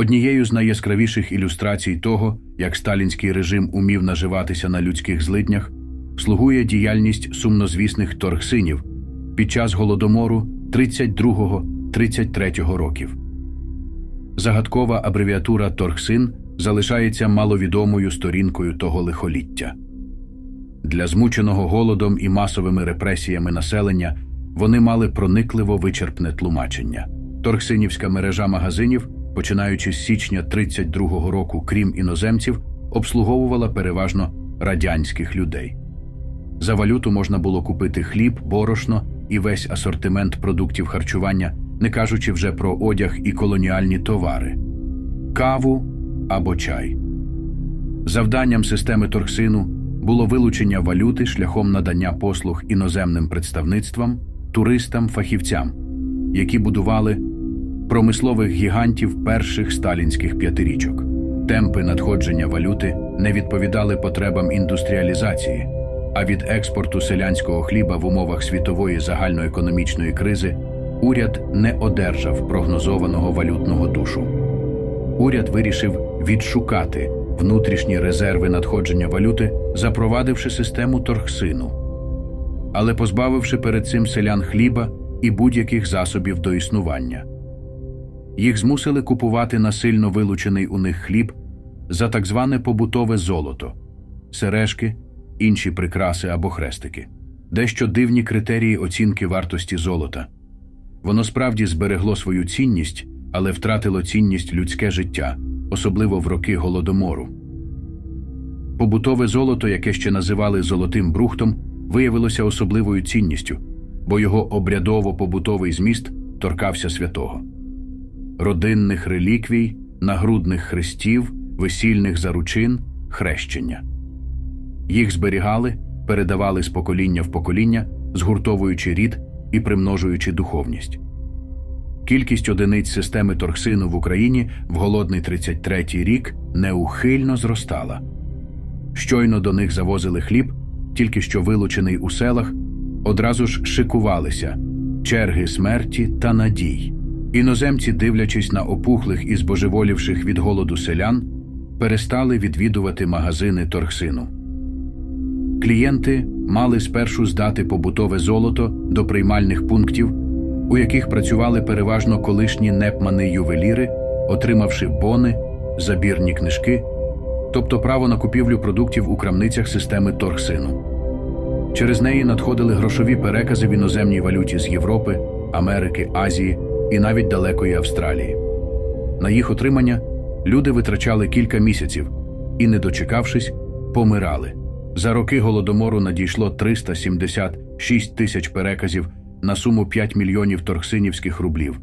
Однією з найяскравіших ілюстрацій того, як сталінський режим умів наживатися на людських злиднях, слугує діяльність сумнозвісних торгсинів під час голодомору 32-33 років. Загадкова абревіатура торгсин залишається маловідомою сторінкою того лихоліття. Для змученого голодом і масовими репресіями населення вони мали проникливо вичерпне тлумачення. Торгсинівська мережа магазинів, починаючи з січня 32-го року, крім іноземців, обслуговувала переважно радянських людей. За валюту можна було купити хліб, борошно і весь асортимент продуктів харчування, не кажучи вже про одяг і колоніальні товари, каву або чай. Завданням системи торгсину було вилучення валюти шляхом надання послуг іноземним представництвам, туристам, фахівцям, які будували промислових гігантів перших сталінських п'ятирічок. Темпи надходження валюти не відповідали потребам індустріалізації, а від експорту селянського хліба в умовах світової загальноекономічної кризи уряд не одержав прогнозованого валютного душу. Уряд вирішив відшукати внутрішні резерви надходження валюти, запровадивши систему торгсину, але позбавивши перед цим селян хліба і будь-яких засобів до існування. Їх змусили купувати насильно вилучений у них хліб за так зване побутове золото, сережки, інші прикраси або хрестики, дещо дивні критерії оцінки вартості золота. Воно справді зберегло свою цінність, але втратило цінність людське життя, особливо в роки голодомору. Побутове золото, яке ще називали золотим брухтом, виявилося особливою цінністю, бо його обрядово-побутовий зміст торкався святого родинних реліквій, нагрудних хрестів, весільних заручин, хрещення. Їх зберігали, передавали з покоління в покоління, згуртовуючи рід і примножуючи духовність. Кількість одиниць системи торгсину в Україні в голодний 33-й рік неухильно зростала. Щойно до них завозили хліб, тільки що вилучений у селах, одразу ж шикувалися черги смерті та надій. Іноземці, дивлячись на опухлих і збожеволівших від голоду селян, перестали відвідувати магазини торгсину. Клієнти мали спершу здати побутове золото до приймальних пунктів, у яких працювали переважно колишні непмани-ювеліри, отримавши бони, забірні книжки, тобто право на купівлю продуктів у крамницях системи торгсину. Через неї надходили грошові перекази в іноземній валюті з Європи, Америки, Азії і навіть далекої Австралії. На їх отримання люди витрачали кілька місяців і, не дочекавшись, помирали. За роки голодомору надійшло 376 тисяч переказів на суму 5 мільйонів торгсинівських рублів.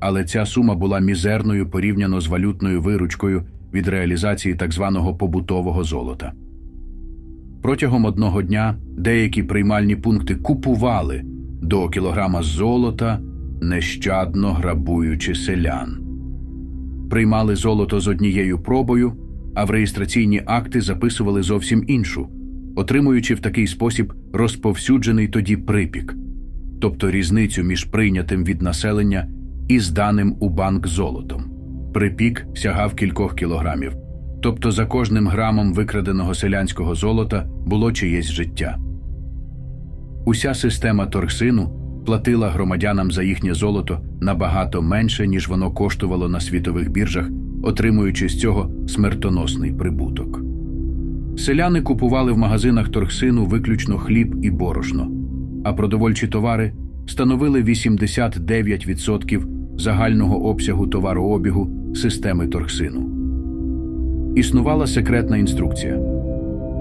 Але ця сума була мізерною порівняно з валютною виручкою від реалізації так званого побутового золота. Протягом одного дня деякі приймальні пункти купували до кілограма золота, нещадно грабуючи селян. Приймали золото з однією пробою, а в реєстраційні акти записували зовсім іншу, отримуючи в такий спосіб розповсюджений тоді припік, тобто різницю між прийнятим від населення і зданим у банк золотом. Припік сягав кількох кілограмів, тобто за кожним грамом викраденого селянського золота було чиєсь життя. Уся система торгсину платила громадянам за їхнє золото набагато менше, ніж воно коштувало на світових біржах, отримуючи з цього смертоносний прибуток. Селяни купували в магазинах торгсину виключно хліб і борошно, а продовольчі товари становили 89% загального обсягу товарообігу системи торгсину. Існувала секретна інструкція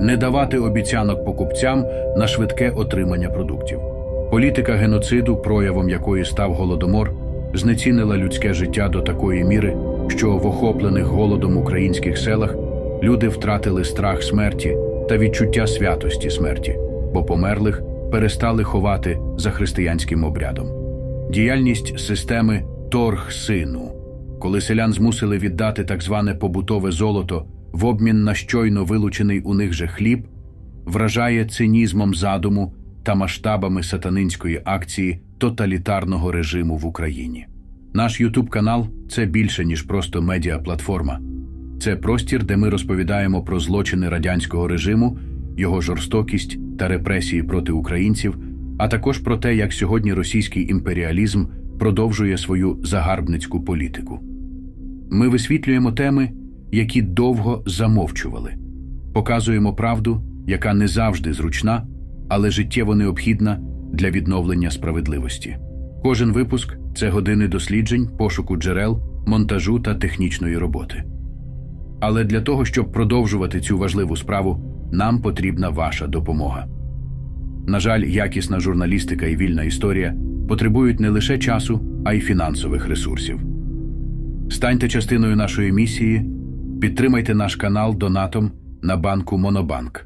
не давати обіцянок покупцям на швидке отримання продуктів. Політика геноциду, проявом якої став голодомор, знецінила людське життя до такої міри, що в охоплених голодом українських селах люди втратили страх смерті та відчуття святості смерті, бо померлих перестали ховати за християнським обрядом. Діяльність системи торг-сину, коли селян змусили віддати так зване побутове золото в обмін на щойно вилучений у них же хліб, вражає цинізмом задуму та масштабами сатанинської акції тоталітарного режиму в Україні. Наш YouTube канал це більше, ніж просто медіаплатформа. Це простір, де ми розповідаємо про злочини радянського режиму, його жорстокість та репресії проти українців, а також про те, як сьогодні російський імперіалізм продовжує свою загарбницьку політику. Ми висвітлюємо теми, які довго замовчували, показуємо правду, яка не завжди зручна, але життєво необхідна для відновлення справедливості. Кожен випуск це години досліджень, пошуку джерел, монтажу та технічної роботи. Але для того, щоб продовжувати цю важливу справу, нам потрібна ваша допомога. На жаль, якісна журналістика і вільна історія потребують не лише часу, а й фінансових ресурсів. Станьте частиною нашої місії, підтримайте наш канал донатом на банку Монобанк.